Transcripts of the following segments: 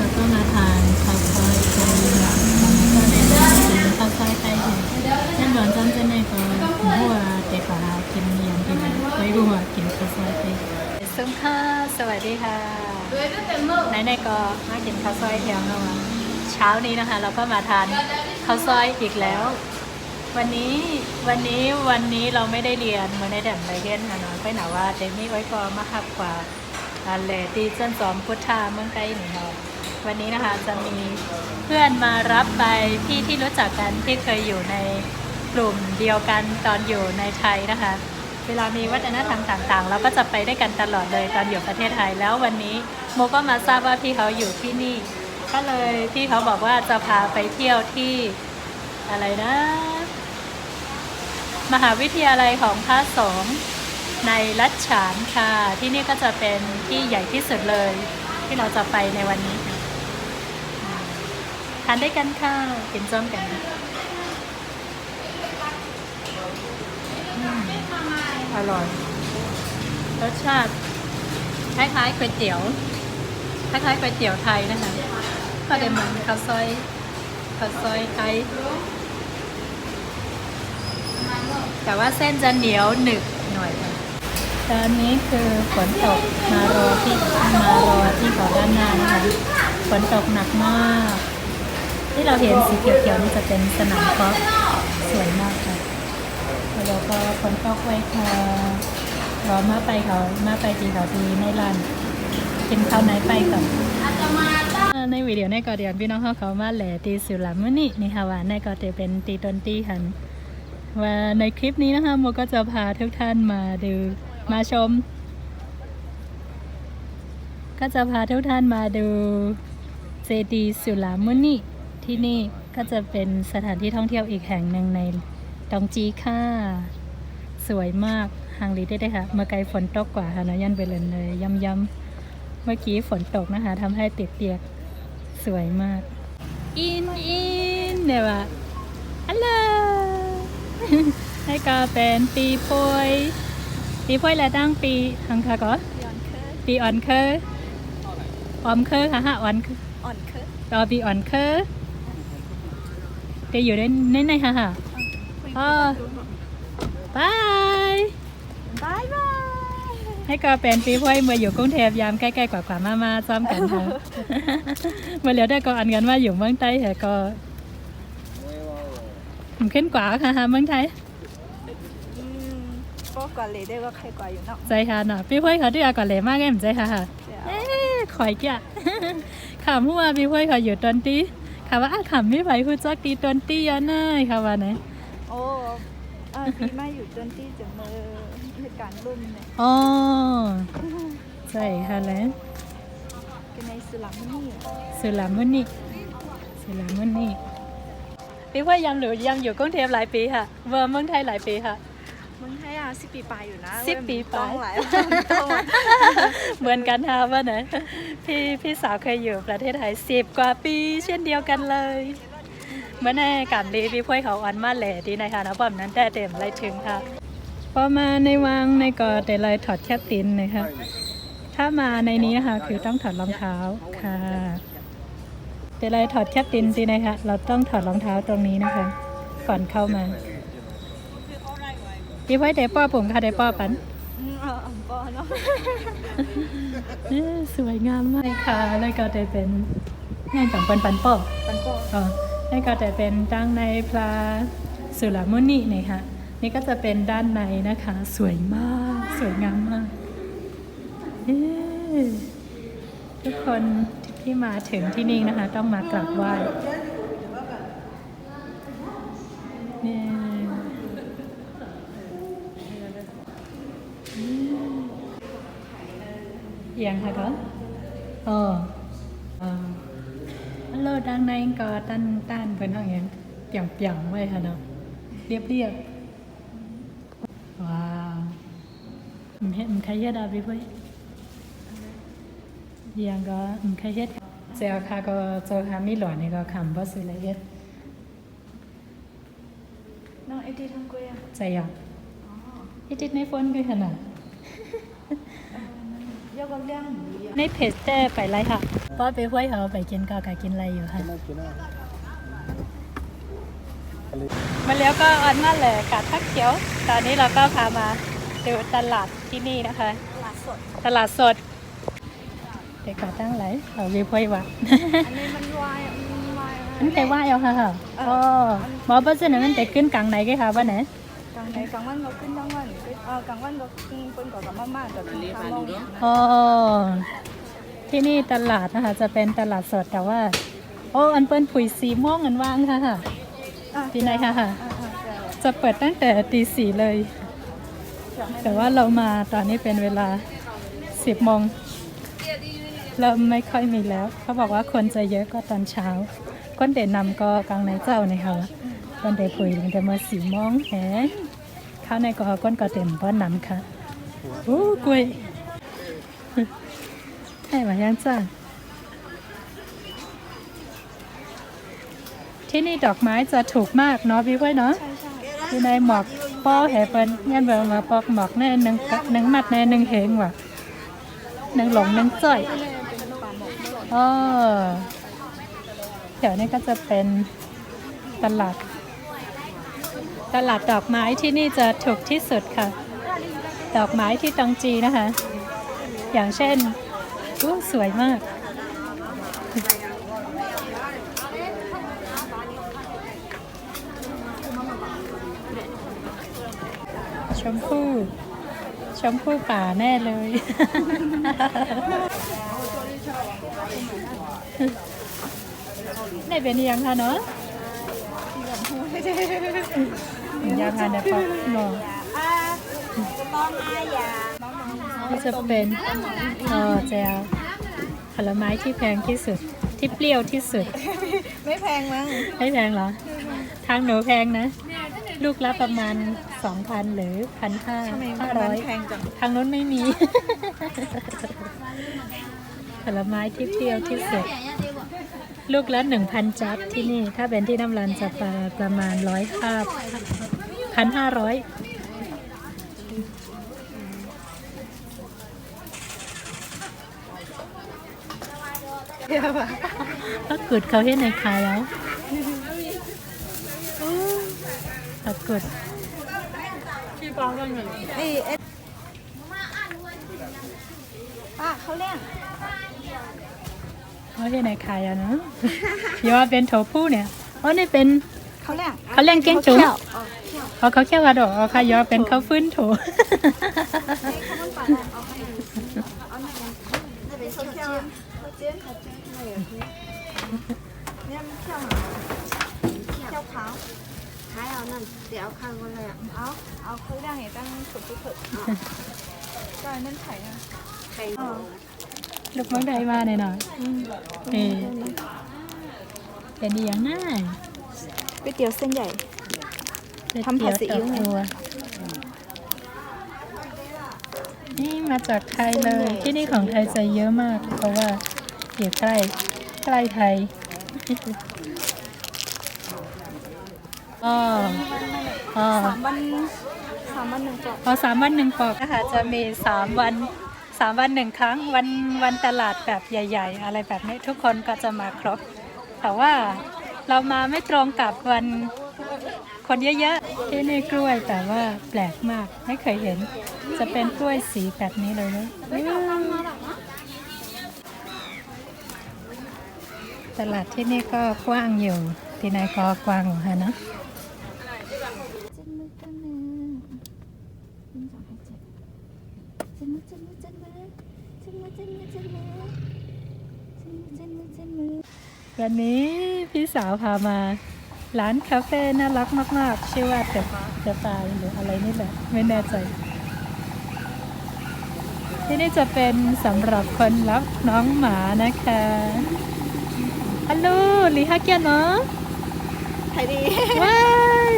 เราก็มาทานข้าวซอยเกาหลีแล้วก็ได้กินข้าวซอยไทยเห็นเช่นอนจันเจนในก็หัวเตปลากินเมียนกินไว้หัวกินข้าวซอยไทยซุ้มค่ะสวัสดีค่ะไหนในๆก็มากินข้าวซอยแถวแล้วอะเช้านี้นะคะ เราก็มาทานข้าวซอยอีกแล้ว วันนี้วันนี้วันนี้เราไม่ได้เรียนเหมือนในแดมไรเฮียนะเนาะไปหนาว่าเดมี่ไว้ก็มาขับกว่าอันแหละที่เจ้นจอมพุทธาเมืองใกล้หนึ่งเรา วันนี้นะคะจะมีเพื่อนมารับไปพี่ที่รู้จักกันที่เคยอยู่ในกลุ่มเดียวกันตอนอยู่ในไทยนะคะ เวลามีวัฒนธรรมต่างๆ เราก็จะไปได้กันตลอดเลยตอนอยู่ประเทศไทย แล้ววันนี้โมก็มาทราบว่าพี่เขาอยู่ที่นี่ ก็เลยพี่เขาบอกว่าจะพาไปเที่ยวที่อะไรนะ มหาวิทยาลัยของพระสงฆ์ในรัชฉานค่ะ ที่นี่ก็จะเป็นที่ใหญ่ที่สุดเลย ที่เราจะไปในวันนี้านได้วยกันค่ะกินส้มกันอืมอร่อย รสชาติคล้ายๆก๋วยเตี๋ยวคล้ายๆก๋วยเตี๋ยวไทยนะคะก็เดเหมือนข้าวซอยข้าวซอยไทยแต่ว่าเส้นจะเหนียวหนึบหน่อยค่ะตอนนี้คือฝนตกมารอที่มารอที่เขาด้านหน้านะคะฝนตกหนักมาก ที่เราเห็นสีเขียวๆนี่จะเป็นสนามกอล์ฟสวยมากค่ะแล้วก็ฝนตกไว้ค่ะรอมาไปเขามาไปทีเขาทีในร้านกินข้าวไหนไปก่อนในวิดีโอในก็เดียนพี่น้องเขาเขามาแหล่ตีสุรามอนี่นี่ค่ะว่าในก็จะเป็นตีดนตีหันว่าในคลิปนี้นะคะโมก็จะพาทุกท่านมาดูมาชม ก็จะพาทุกท่านมาดูเจดีสุลามุนี ที่นี่ก็จะเป็นสถานที่ท่องเที่ยวอีกแห่งหนึ่งในดองจีค่ะ สวยมากหางลีได้ได้ค่ะ เมื่อไกลฝนตกกว่าค่ะนะยันไปเลยเลยย้ำๆเมื่อกี้ฝนตกนะคะทำให้เปียกๆสวยมาก อินอินเนี่ยว่ะฮัลโหลให้ก็เป็นปีโพยปีโพยและตั้งปีหังคาก็ปีอ่อนเคอออมเคอค่ะฮะอ่อนเคออ่อนเคอต่อปีอ่อนเคอจะอยู่ในในในค่ะค่ะอ๋อบายบายบายให้ก็เป็นปีโพยเมื่ออยู่กรุงเทพยามใกล้ๆกว่าๆมามาซ้อมกันค่ะเมื่อเหลียวได้ก็อันกันว่าอยู่เมืองไทยแต่ก็ผมขึ้นกว่าค่ะเมืองไทยอืมก็กว่าเลยได้ว่าใครกว่าอยู่เนาะใจค่ะน่ะพี่เพื่อนเขาที่อาก่อนเลยมากแง่มใจค่ะค่ะเดี๋ยวเอ๊ะขอยแกะขำหัวพี่เพื่อนเขาอยู่ตอนตี ค่ะว่าอาขำไม่ไหวคุณจักตีตอนตียาน่ายค่ะว่าไหนโอ้เออปีมาอยู่จนที่จะมือเหตุการณ์รุ่นเนี่ยอ๋อใช่ค่ะแล้วกันในสุลัมนี่สุลามุนีสุลามุนีพี่เพื่อนยังหรือยังอยู่กรุงเทพหลายปีค่ะเวอร์เมืองไทยหลายปีค่ะ มึงให้อะสิบปีปลายอยู่นะสิบปีปลายต้องหลายต้องหลายเหมือนกันค่ะว่าไหนพี่พี่สาวเคยอยู่ประเทศไทยสิบกว่าปี เช่นเดียวกันเลยเมื่อในกับดีพี่พ่วยเขาอันมาแหล่ดีนะคะนะป้อมนั้นแต่เต็มไรถึงค่ะพอมาในวังในกอแต่เลยถอดแคปตินนะคะถ้ามาในนี้นะคะคือต้องถอดรองเท้าค่ะแต่เลยถอดแคปตินสินะคะเราต้องถอดรองเท้าตรงนี้นะคะ ก่อนเข้ามา พี่พ่อยเดป้อผมค่ะเดป้อปันอืมเอออ่ำปอเนาะเอ้สวยงามมากค่ะ แล้วก็จะเป็นงานของปันปันโป้ปันปออ๋อแล้วก็จะเป็นตั้งในพระสุรมุนีนี่ค่ะนี่ก็จะเป็นด้านในนะคะ สวยมาก สวยงามมากเอ้ทุกคนที่มาถึงที่นี่นะคะ ต้องมากราบไหว้นี่อืม ยังค่ะก็อ๋ออ่าฮัลโหลดังในก็ตันตันเป็นห้องอย่างเปียงเปียงๆไว้ค่ะเนาะเรียบเรีย บว้าวมันเห็นมันใครเฮ็ดอะพี่เพื่อนยังก็มันใครเฮ็ดเจ้าค่ะก็เจ้าค่ะมีหลอนนี่ก็คำว่าซื้อละเอียดน้องไอทีทำกุยอะใจอะอ๋ออีติดในโฟนก็ขนาดเออมันย กกับเรื่องหมูอะในเพจแต่ไปไล่ค่ะ아ป้อไปห้วยเขาไปกินก็กะกินอะไรอยู่ค่ะไม่กินได้อะไรมาแล้วก็อันนั่นแหละกาดทักเขียว ตอนนี้เราก็พามาดูตลาดที่นี่นะคะ ตลาดสดตลาดสดเด็กก่อตั้งไหลเอาวิวห้วยวัดอันนี้มันวายมันวายอันแต่ว่าเอาค่ะค่ะอ๋อหมอบอกว่ามันแต่ขึ้นกลางไหนกันค่ะว่าไหน กลางไหนกลางวันก็ขึ้นกลางวันเออกลางวันก็ขึ้นเป็นกว่ากับมาม่าแต่ขึ้นข้าวโมงอ๋อที่นี่ตลาดนะคะ จะเป็นตลาดสดแต่ว่า โอ้อันเปิ้นผุยสีม่วงอันว่างค่ะค่ะที่ไหนคะค่ะอ่าอ่าแต่จะเปิดตั้งแต่ตีสี่เลยอยากให้แต่ว่าเรามาตอนนี้เป็นเวลาสิบโมงเริ่มไม่ค่อยมีแล้ว เขาบอกว่าคนจะเยอะก็ตอนเช้าก้นเด่นนำก็กลางในเจ้าเนี่ยค่ะ ก้นเด่นผุยถึงแต่มาสี่โมงแหข้าวในก็ก้นก็เต็มป้อนน้ำค่ะโอ้กล้วยให้มายังจ้าที่นี่ดอกไม้จะถูกมากเนาะพี่ไว้เนาะอยู่ในหมอกป้อแห่เปินยันเบลมาปอกหมอกแน่หนึ่งกะหนึ่งมัดแน่หนึ่งเหงว่ะหนึ่งหลงหนึ่งจ้อยเป็นป่าหมกไม่หล่นอ๋อเดี๋ยวนี้ก็จะเป็นตลาด ตลาดดอกไม้ที่นี่จะถูกที่สุดค่ะ ดอกไม้ที่ตองจีนะคะ อย่างเช่นอู้สวยมาก ชมพู่ ชมพู่ป่าแน่เลย ในเป็นยังคะเนาะ ยังคะเนี่ยปอกหมอนี่จะเป็นเออแจวผลไม้ที่แพงที่สุด ที่เปรี้ยวที่สุด ไม่แพงมั้งไม่แพงเหรอ ทางหนูแพงนะ ลูกละประมาณ2,000หรือ1,500ทำไมมันแพ500งจังทางนู้นไม่มี ผลไม้ที่เปรี้ยวที่สุดลูกละ1,000จัดที่นี่ ถ้าเป็นที่น้ำรันจะประประมาณร้อยห้า พันห้าร้อยก็กุดเขาให้ในคายแล้วตัดกุดเอ้ยเอ๊ะป้าเขาเลี้ยงเขาให้ในคายแล้วเนาะอย่าว่าเป็นโถผู้เนี่ยอ๋อนี่เป็นเขาเลี้ยงเขาเลี้ยงเก้งจุ๋มขา อ๋อเขาแค่ว่าดอกอ๋คายอเป็นเขาฟื้นโถ还有那只要看过那样，熬熬会让你当土土土。在那采呀，采。ลูกมักได้มาหน่อยหน่อยเออเป็นดีอยังง่ายก๋วยเตี๋ยวเส้นใหญ่ ทำผัดซีอิ๊วไงเตี๋ยวดอกบัวนี่มาจากไทยเลย ที่นี่ของไทยจะเยอะมาก เพราะว่าอยู่ใกล้ใกล้ไทยอ๋ออ๋อสามวันสามวันหนึ่งจบพอสามวันหนึ่งปอกนะคะจะมีสามวันสามวันหนึ่งครั้งวันวันตลาดแบบใหญ่ ๆ อะไรแบบนี้ทุกคนก็จะมาครบ แต่ว่าเรามาไม่ตรงกับวันคนเยอะๆ ที่นี่กล้วยแต่ว่าแปลกมากไม่เคยเห็น จะเป็นกล้วยสีแบบนี้เลยนะตลาดที่นี่ก็กว้างอยู่ ที่ไหนก็กว้างฮะนะวันนี้พี่สาวพามา ร้านคาเฟ่น่ารักมากๆ ชื่อว่าเดอะเดอะปาหรืออะไรนี่แหละ ไม่แน่ใจ ที่นี่จะเป็นสำหรับคนรับน้องหมานะคะฮัลโหลลีฮักเกียนเนาะไทยดีว้าย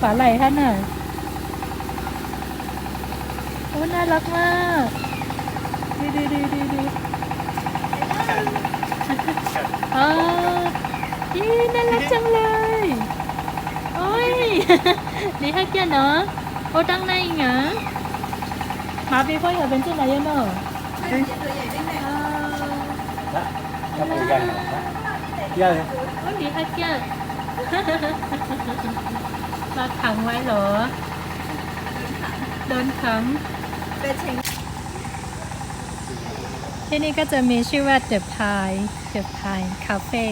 ฝาไหลท่านน่ะโอ้น่ารักมากดูดูดูดูดูอ๋อ ยี่น่ารักจังเลยโอ้ยดีฮักเยันเนาะโอ้ตั้งในไงมาพี่พ่ออยากเป็นเจ้าไหนยันเนาะก็ปูยันยันโอ้ดีฮักเยันมาขังไว้เหรอโดนขังที่นี่ก็จะมีชื่อว่าเดอะพายเดอะพายคาเฟ่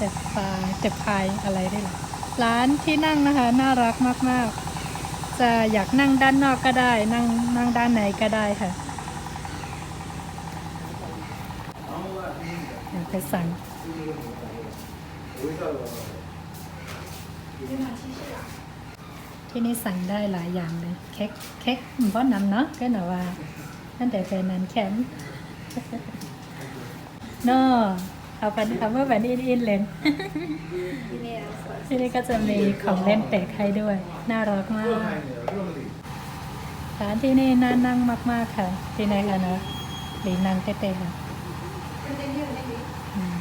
จ็บปลาเจ็บภายอะไรได้หรอร้านที่นั่งนะคะ น่ารักมากๆ จะอยากนั่งด้านนอกก็ได้ นั่งนั่งด้านไหนก็ได้ค่ะเดี๋ยวไปสั่งที่นี่สั่งได้หลายอย่างเลย เค้กเค้กบ้อนนำเนาะก็หนาว่านั่นแต่เป็นนั้นแคมป์เนาะ เอาไปเอาเมื่อวันอินอินเลยที่นี่สวยที่นี่ก็จะมีของเล่นแปลกให้ด้วย น่ารักมากร้านที่นี่น่านั่งมาก ๆ ค่ะ ที่ไหนคะเนาะหรือนั่งเต้ๆค่ะอืม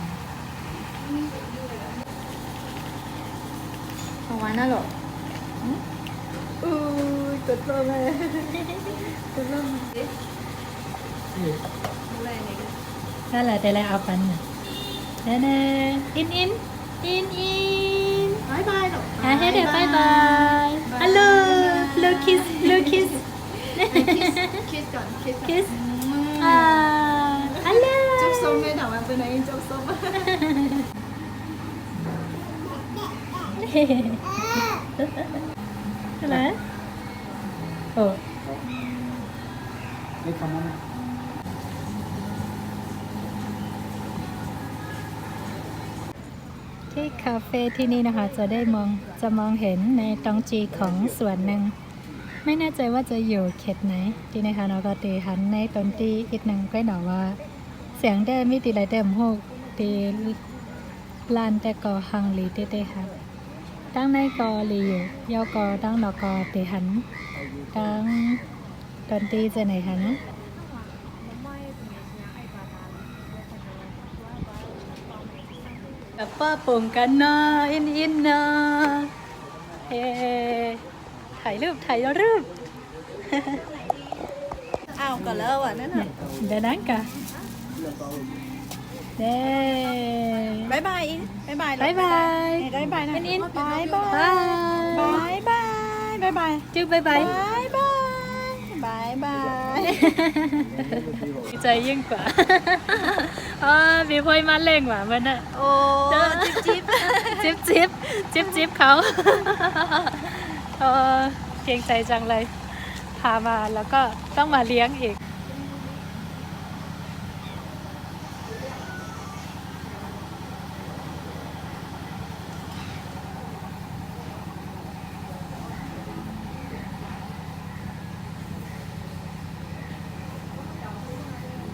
ของวันน่ะเหรออู้ยกดลมเลยกดลมดิอะไรเนี่ยนั่นแหละแต่ละเอาปันน่ะเน่เน่อินอินอินอินบาย บายหรออะให้เดี๋ยวบายบายฮัลโหลลูคิสลูคิสคิสก่อนคิสคิสอ่าฮัลโหล จุ๊บส้มไม่ถามว่าเป็นไหนจุ๊บส้ม อะไรโอ้ cái không ăn ที่คาเฟ่ที่นี่นะคะ จะได้มองจะมองเห็นในตองจีของส่วนหนึ่ง ไม่แน่ใจว่าจะอยู่เขตไหนที่นะคะเราก็ตีหันในตนตีอีกหนึ่งก็หนอว่า เสียงได้ไม่ตีไรเดิมหกตีลานแต่กอหังหลีเต้ๆค่ะตั้งในกอหลีอยู่ยอกอตั้งนอกอตีหันตั้งตนตีจะไหนคะน กับป้าปุ่มกันนะอินอินนะเฮ้ถ่ายรูปถ่ายรูปอ้าวก็แล้วอะนั่นน่ะเดี๋ยวนั้นกะเด้บายบายอินบายบายบายบายบายบายนะอินอินบายบายบายบายบายบายบายจุ๊บบายบายบายบายบายบาย ดีใจยิ่งกว่าอ๋อมีพลอยมาเล่งว่ะมันน่ะโอ้จิ๊บจิ๊บจิ๊บจิ๊บจิ๊บจิ๊บเขาเออเกรงใจจังเลย พามาแล้วก็ต้องมาเลี้ยงอีก